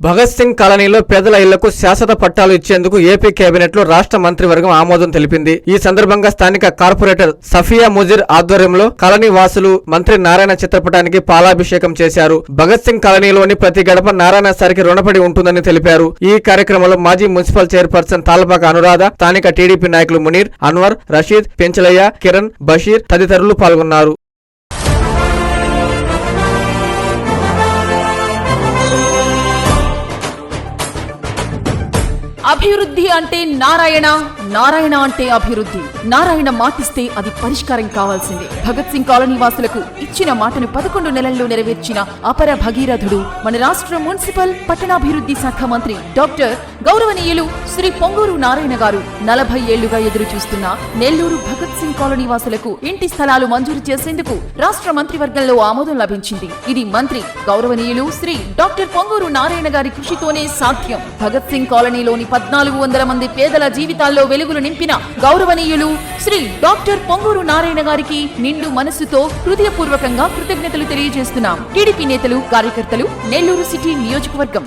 భగత్ సింగ్ కాలనీలో పేదల ఇళ్ళకు శాశ్వత పట్టాలు ఇచ్చేందుకు ఏపీ కేబినెట్లో రాష్ట్ర మంత్రివర్గం ఆమోదం తెలిపింది. ఈ సందర్భంగా స్థానిక కార్పొరేటర్ సఫియా ముజిర్ ఆధ్వర్యంలో కాలనీ వాసులు మంత్రి నారాయణ చిత్రపటానికి పాలాభిషేకం చేశారు. భగత్ సింగ్ కాలనీలోని ప్రతి గడప నారాయణ సారికి రుణపడి ఉంటుందని తెలిపారు. ఈ కార్యక్రమంలో మాజీ మున్సిపల్ చైర్పర్సన్ తాలపాక అనురాధ స్థానిక టీడీపీ నాయకులు మునీర్ అన్వర్ రషీద్ పెంచలయ్య కిరణ్ బషీర్ తదితరులు పాల్గొన్నారు. అభివృద్ధి అంటే నారాయణ నారాయణ అంటే అభివృద్ధి. నారాయణ మాటిస్తే అది పరిష్కారం కావాల్సిందే. భగత్ సింగ్ కాలనీ వాసులకు ఇచ్చిన మాటను పదకొండు నెలల్లో నెరవేర్చిన అపర భగీరథుడు మన రాష్ట్ర మున్సిపల్ పట్టణాభివృద్ధి శాఖ మంత్రి డాక్టర్ గౌరవనీయులు శ్రీ పొంగూరు నారాయణ గారు నలభై ఏళ్ళుగా ఎదురు చూస్తున్న నెల్లూరు భగత్ సింగ్ కాలనీ వాసులకు ఇంటి స్థలాలు మంజూరు చేసేందుకు రాష్ట్ర మంత్రివర్గంలో ఆమోదం లభించింది. ఇది మంత్రి గౌరవనీయులు శ్రీ డాక్టర్ పొంగూరు నారాయణ గారి కృషితోనే సాధ్యం. భగత్ సింగ్ కాలనీలోని పద్నాలుగు వందల మంది పేదల జీవితాల్లో వెలుగులు నింపిన గౌరవనీయులు శ్రీ డాక్టర్ పొంగూరు నారాయణ గారికి నిండు మనస్సుతో హృదయపూర్వకంగా కృతజ్ఞతలు తెలియజేస్తున్నాం. టీడీపీ నేతలు కార్యకర్తలు నెల్లూరు సిటీ నియోజకవర్గం.